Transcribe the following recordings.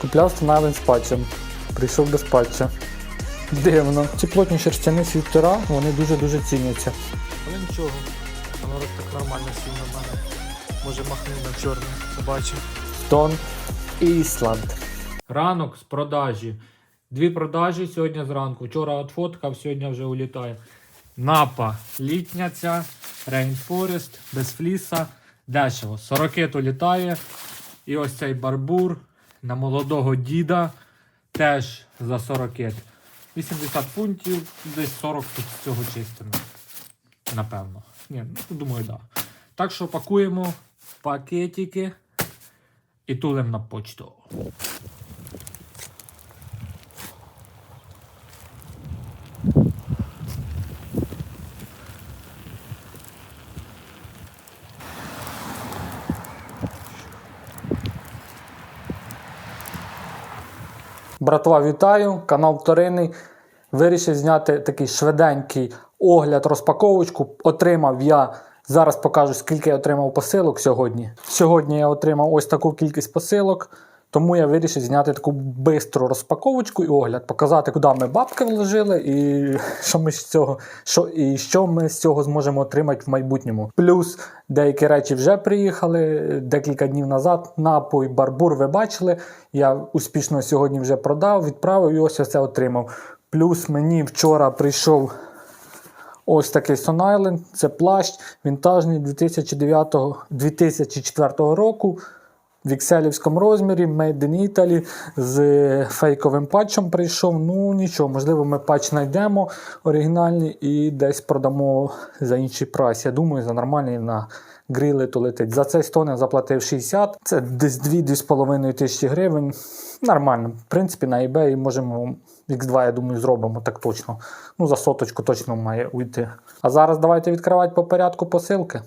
Купляв Станайлен з патчем. Прийшов без патча. Дивно. Ці плотні шерстяні світера, вони дуже-дуже ціняться. Але нічого, воно так нормально сів на мене. Може махнув на чорне, побачив. Тон Ісланд. Ранок з продажі. Дві продажі сьогодні зранку. Вчора отфоткав, сьогодні вже улітає. Напа літня ця, Rainforest, без фліса. Дешево. Сорокет улітає. І ось цей барбур на молодого діда теж за 40. 80 пунктів, десь 40 тут цього чистимо. Напевно. Ні, ну думаю, так. Да. Так що пакуємо пакетики і тулим на почту. Братва, вітаю! Канал Вторинний. Вирішив зняти такий швиденький огляд, розпаковочку. Отримав я. Зараз покажу, скільки я отримав посилок сьогодні. Сьогодні я отримав ось таку кількість посилок, тому я вирішив зняти таку бистру розпаковочку і огляд, показати, куди ми бабки вложили і що ми з цього, що, і що ми з цього зможемо отримати в майбутньому. Плюс деякі речі вже приїхали декілька днів назад. Напой, барбур, ви бачили. Я успішно сьогодні вже продав, відправив і ось це отримав. Плюс мені вчора прийшов ось такий Stone Island. Це плащ вінтажний 2009 2004 року. В ікселівському розмірі, Made in Italy, з фейковим патчем прийшов. Ну нічого, можливо, ми патч знайдемо оригінальний і десь продамо за інший прайс. Я думаю, за нормальний на грили то летить. За цей стон я заплатив 60, це десь 2-2,5 тисячі гривень. Нормально. В принципі, на eBay можемо X2, я думаю, зробимо так точно. Ну, за соточку точно має уйти. А зараз давайте відкривати по порядку посилки.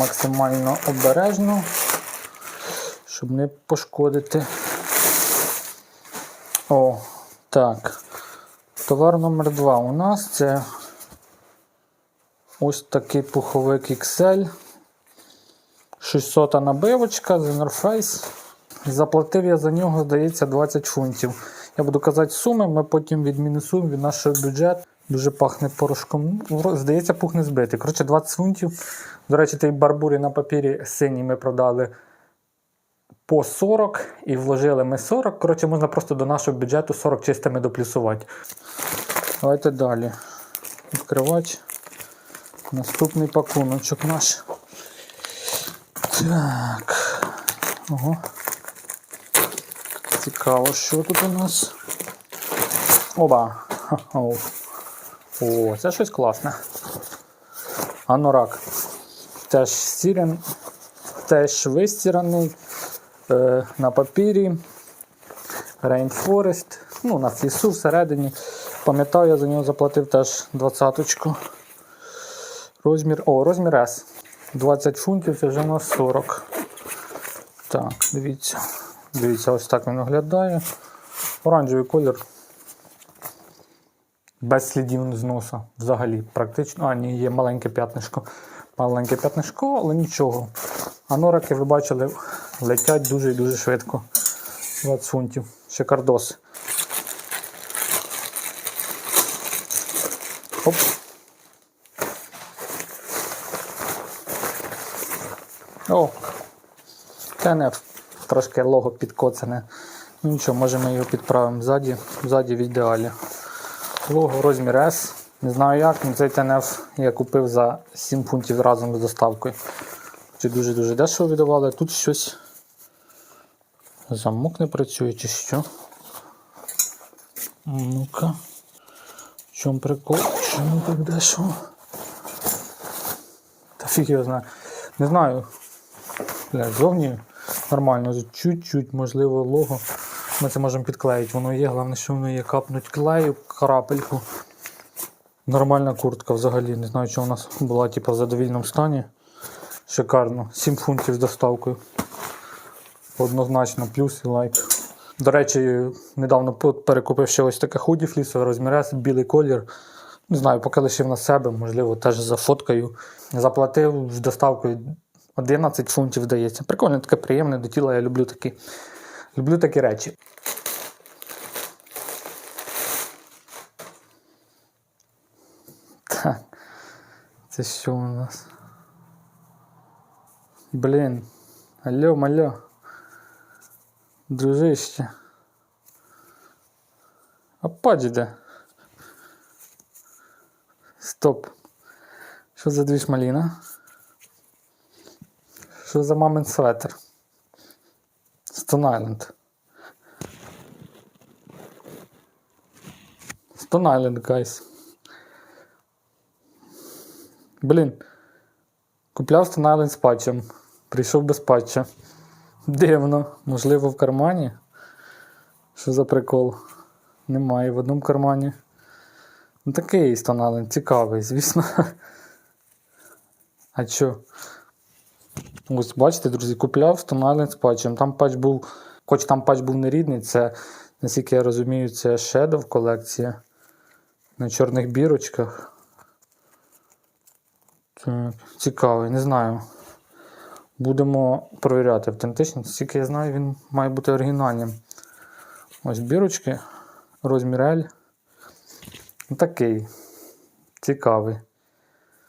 Максимально обережно, щоб не пошкодити. О, так. Товар номер 2 у нас це ось такий пуховик XL. 600 набивочка з Interface. Заплатив я за нього, здається, 20 фунтів. Я буду казати суми, ми потім відмінусуємо від нашого бюджету. Дуже пахне порошком. Ну, Здається, пух не збитий. Коротше, 20 фунтів. До речі, той барбурі на папірі синій ми продали по 40 і вложили ми 40. Коротше, можна просто до нашого бюджету 40 чистими доплюсувати. Давайте далі. Відкривати. Наступний пакуночок наш. Так. Ого. Цікаво, що тут у нас. Оба. Ха-ха. О, це щось класне. Анорак. Теж стірен, теж вистіраний е, на папірі. Rainforest. Ну, на флісу всередині. Пам'ятаю, я за нього заплатив теж двадцяточку. Розмір. О, розмір S. 20 фунтів це вже у нас 40. Так, дивіться. Дивіться, ось так він виглядає. Оранжевий колір. Без слідів зносу. Взагалі, практично. А, ні, є маленьке п'ятнишко. Маленьке п'ятнишко, але нічого. А нораки, ви бачили, летять дуже і дуже швидко. 20 фунтів. Шикардос. Оп. О, КНФ. Трошки лого підкоцане. Ну нічого, може ми його підправимо ззаді, ззаді в ідеалі. Лого розмір S. Не знаю як, але цей ТНФ я купив за 7 фунтів разом з доставкою. Чи дуже-дуже дешево віддавали. Тут щось. Замок не працює чи що. Ну-ка. В чому прикол? Чому так дешево? Та фіг його знає. Не знаю. Бля, зовні нормально, чуть-чуть, можливо, лого. Ми це можемо підклеїти, воно є, головне, що воно є капнуть клею, крапельку. Нормальна куртка взагалі. Не знаю, чи у нас була типу, в задовільному стані. Шикарно. 7 фунтів з доставкою. Однозначно, плюс і лайк. До речі, недавно перекупив ще ось таке худі флісове розмір білий колір. Не знаю, поки лишив на себе, можливо, теж зафоткаю. Заплатив з доставкою 11 фунтів здається. Прикольно, таке приємне до тіла. Я люблю такі, люблю такі речі. Так. Це що у нас? Блін. Алло, малё. Дружище. А патч де? Стоп. Що за двіж маліна? Що за мамин светр? Stone Island. Stone Island, guys. Блін. Купляв Stone Island з патчем. Прийшов без патча. Дивно. Можливо, в кармані. Що за прикол? Немає в одному кармані. Ну такий Stone Island, цікавий, звісно. А що? Ось бачите, друзі, купляв Stone з патчем. Там патч був, хоч там патч був не рідний, це, наскільки я розумію, це Shadow колекція на чорних бірочках. Так, цікавий, не знаю. Будемо провіряти автентичність. Скільки я знаю, він має бути оригінальним. Ось бірочки, розмір L. Такий. Цікавий.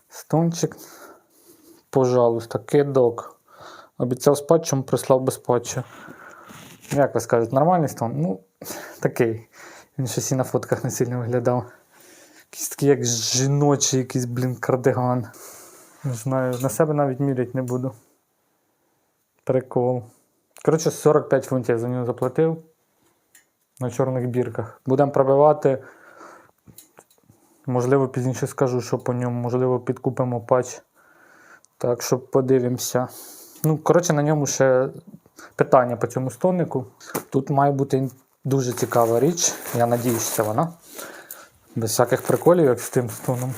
Стончик. Пожалуйста, кидок. Обіцяв з патчем, прислав без патча. Як ви скажете, нормальний стон? Ну, такий. Він щось і на фотках не сильно виглядав. Якийсь такий, як жіночий, якийсь, блін, кардиган. Не знаю, на себе навіть міряти не буду. Прикол. Коротше, 45 фунтів за нього заплатив на чорних бірках. Будемо пробивати. Можливо, пізніше скажу, що по ньому, можливо, підкупимо патч. Так що подивимося. Ну, коротше, на ньому ще питання по цьому стоннику. Тут має бути дуже цікава річ. Я надіюсь, це вона. Без всяких приколів, як з тим стоном.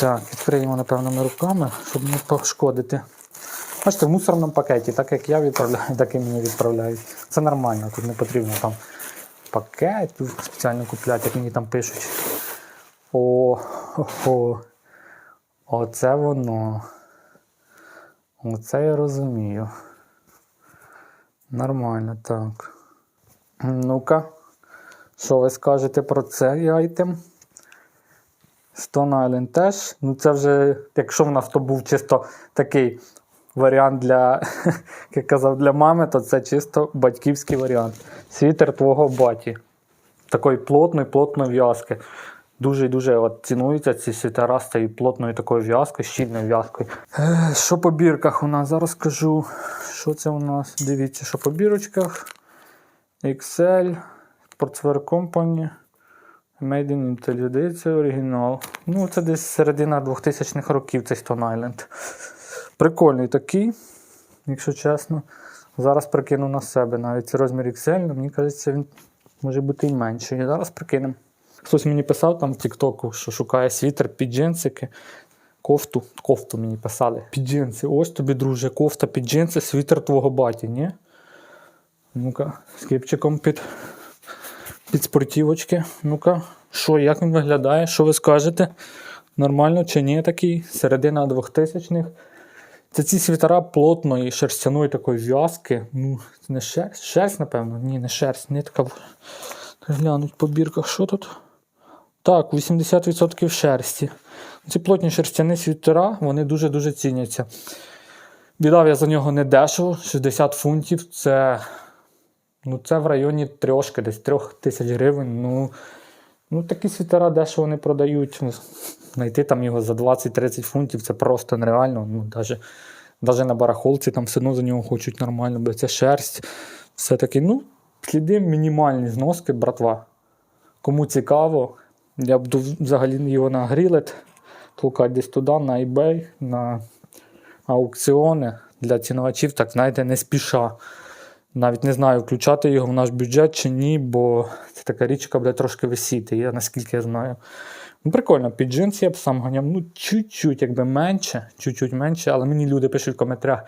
Так, відкриємо, напевно, ми руками, щоб не пошкодити. Бачите, в мусорному пакеті, так як я відправляю, так і мені відправляють. Це нормально, тут не потрібно там пакет спеціально купляти, як мені там пишуть. О, о, оце воно. Оце я розумію. Нормально, так. Ну-ка, що ви скажете про цей айтем? Stone Island теж. Ну, це вже, якщо в нас то був чисто такий варіант для, як я казав, для мами, то це чисто батьківський варіант. Світер твого баті. Такої плотної, плотної в'язки. Дуже дуже от, цінуються ці світера з плотною такою в'язкою, щільною в'язкою. Е, що по бірках у нас? Зараз скажу. Що це у нас? Дивіться, що по бірочках. XL, Sportswear Company. Made in Italy, здається, оригінал. Ну, це десь середина 2000-х років цей Stone Island. Прикольний такий, якщо чесно. Зараз прикину на себе навіть це розмір XL, мені кажеться, він може бути і менший. Зараз прикинемо. Хтось мені писав там в Тіктоку, що шукає світер під джинсики. Кофту, кофту мені писали. Під джинси. Ось тобі, друже, кофта під джинси, світер твого баті, ні? Ну-ка, з кепчиком під під спортівочки. Ну-ка, що, як він виглядає? Що ви скажете? Нормально чи ні такий? Середина 2000-х. Це ці світера плотної, шерстяної такої в'язки. Ну, це не шерсть, шерсть, напевно? Ні, не шерсть, не така. Глянуть по бірках, що тут? Так, 80% шерсті. Ці плотні шерстяні світера, вони дуже-дуже ціняться. Віддав я за нього не дешево, 60 фунтів. Це Ну, це в районі трьошки, десь трьох тисяч гривень. Ну, ну такі світера дешево не продають. Ну, Знайти там його за 20-30 фунтів це просто нереально. Ну, даже, даже на барахолці там все одно за нього хочуть нормально, бо це шерсть. Все-таки, ну, сліди мінімальні зноски, братва. Кому цікаво, я буду взагалі його на грілет, толкати десь туди, на eBay, на аукціони для ціновачів, так знаєте, не спіша. Навіть не знаю, включати його в наш бюджет чи ні, бо це така річка буде трошки висіти, я, наскільки я знаю. Ну, Прикольно, під джинс я б сам ганяв, ну, чуть-чуть, якби менше, чуть-чуть менше, але мені люди пишуть в коментарях: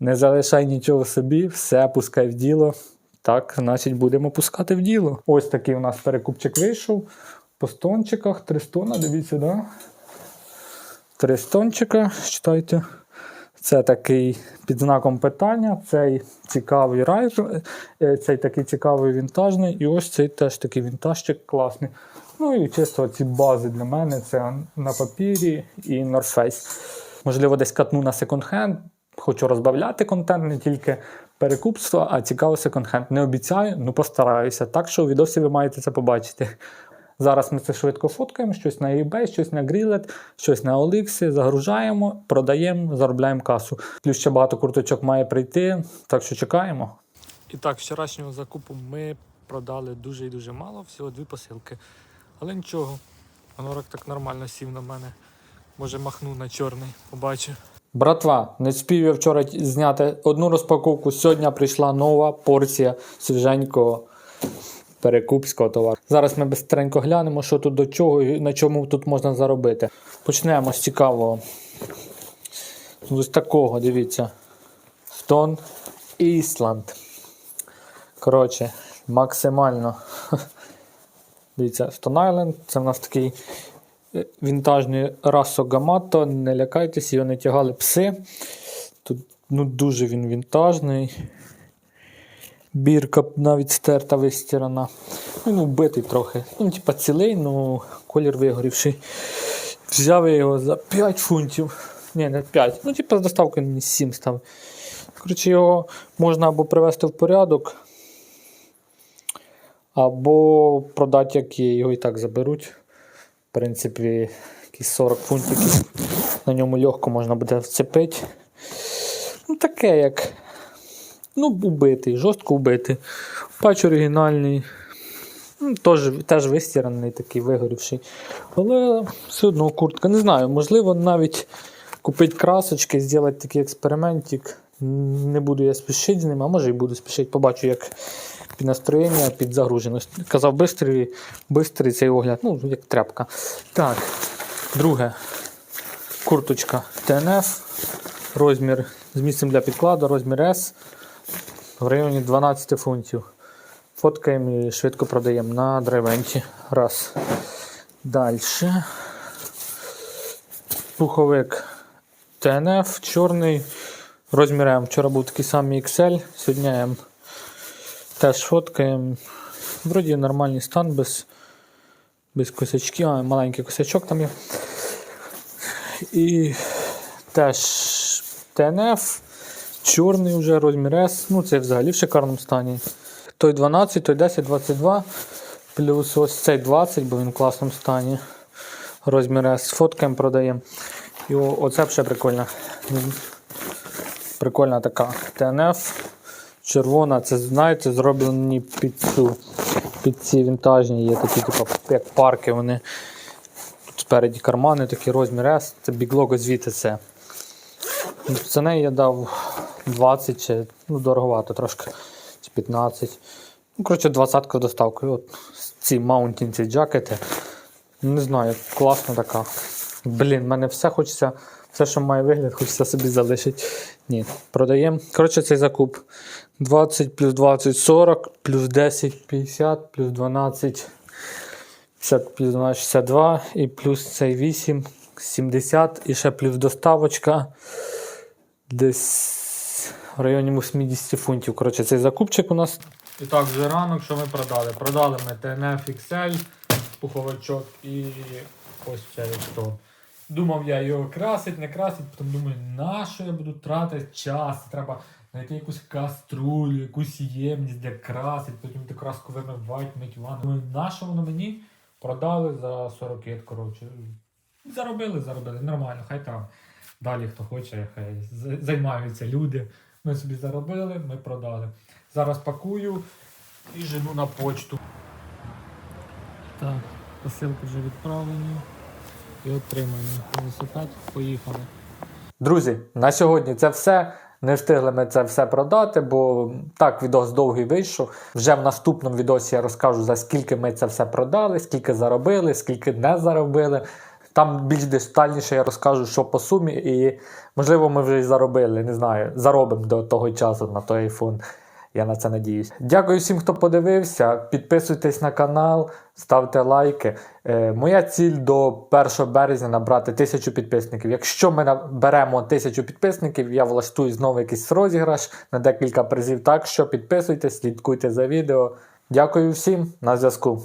не залишай нічого собі, все пускай в діло. Так, значить, будемо пускати в діло. Ось такий у нас перекупчик вийшов. По стончиках, три стона, дивіться, да? Три стончика, читайте. Це такий під знаком питання, цей цікавий райф, е, цей такий цікавий вінтажний, і ось цей теж такий вінтажчик класний. Ну і чисто ці бази для мене це на папірі і North Можливо, десь катну на секонд-хенд. Хочу розбавляти контент, не тільки перекупство, а цікавий секонд-хенд. Не обіцяю, ну постараюся. Так що у відосі ви маєте це побачити. Зараз ми це швидко фоткаємо, щось на eBay, щось на Grillet, щось на OLX, загружаємо, продаємо, заробляємо касу. Плюс ще багато курточок має прийти, так що чекаємо. І так, вчорашнього закупу ми продали дуже і дуже мало, всього дві посилки. Але нічого, Анорак так нормально сів на мене. Може махну на чорний, побачу. Братва, не спів я вчора зняти одну розпаковку. Сьогодні прийшла нова порція свіженького перекупського товару. Зараз ми бистренько глянемо, що тут до чого і на чому тут можна заробити. Почнемо з цікавого. Ось такого, дивіться. Stone Island. Коротше, максимально. Дивіться, Stone Island це в нас такий е, вінтажний расо Гамато. Не лякайтеся, його не тягали пси. Тут ну, дуже він вінтажний. Бірка навіть стерта вистірана. Він вбитий трохи. Ну, типа цілий, ну колір вигорівший. Взяв я його за 5 фунтів. Ні, не 5. Ну, типа з доставкою мені 7 став. Коротше, його можна або привести в порядок, або продати, як є. Його і так заберуть. В принципі, якісь 40 фунтиків. На ньому легко можна буде вцепити. Ну, таке як. Ну, убитий, жорстко убитий. Патч оригінальний. Ну, теж, теж вистіраний, такий вигорівший. Але все одно куртка. Не знаю, можливо, навіть купити красочки, зробити такий експериментик. Не буду я спішити з ним, а може і буду спішити. Побачу, як під настроєння, під загруженість. Казав бистрий, бистрий цей огляд, ну, як тряпка. Так, друге. Курточка ТНФ. Розмір з місцем для підкладу, розмір S в районі 12 фунтів. Фоткаємо і швидко продаємо на драйвенті. Раз. Далі. Пуховик ТНФ чорний. Розмір М. Вчора був такий самий XL, сьогодні М. Теж фоткаємо. Вроді нормальний стан без, без косячків, а маленький косячок там є. І теж ТНФ. Чорний вже розмір S. Ну, це взагалі в шикарному стані. Той 12, той 10, 22. Плюс ось цей 20, бо він в класному стані. Розмір S. Фоткаємо, продаємо. І оце ще прикольно. Прикольна така ТНФ. Червона, це знаєте, зроблені під цю. Під ці вінтажні є такі, типу, як парки. Вони тут спереді кармани, такий розмір S. Це біглого звідти це. За неї я дав 20 чи ну, дороговато трошки. Чи 15. Ну, коротше, 20 доставкою. От ці Mountain ці джакети. Не знаю, класна така. Блін, мене все хочеться, все, що має вигляд, хочеться собі залишити. Ні, продаємо. Коротше, цей закуп 20 плюс 20 40, плюс 10 50, плюс 12 50 плюс 12 62 і плюс цей 8 70 і ще плюс доставочка десь в районі 80 фунтів. Коротше, цей закупчик у нас. І так, вже ранок, що ми продали? Продали ми TNF XL, пуховичок і ось цей що. Думав я його красить, не красить, потім думаю, на що я буду тратити час? Треба знайти якусь каструлю, якусь ємність, де красить, потім ту краску вимивати, мить ванну. Думаю, на що воно мені? Продали за 40 коротше. Заробили, заробили, нормально, хай там. Далі хто хоче, хай займаються люди. Ми собі заробили, ми продали. Зараз пакую і жену на почту. Так, посилки вже відправлені і отримані. Велосипед, поїхали. Друзі, на сьогодні це все. Не встигли ми це все продати, бо так відос довгий вийшов. Вже в наступному відосі я розкажу, за скільки ми це все продали, скільки заробили, скільки не заробили. Там більш детальніше я розкажу, що по сумі, і можливо, ми вже і заробили, не знаю, заробимо до того часу на той iPhone Я на це надіюсь. Дякую всім, хто подивився. Підписуйтесь на канал, ставте лайки. Е, моя ціль до 1 березня набрати тисячу підписників. Якщо ми наберемо тисячу підписників, я влаштую знову якийсь розіграш на декілька призів. Так що підписуйтесь, слідкуйте за відео. Дякую всім на зв'язку.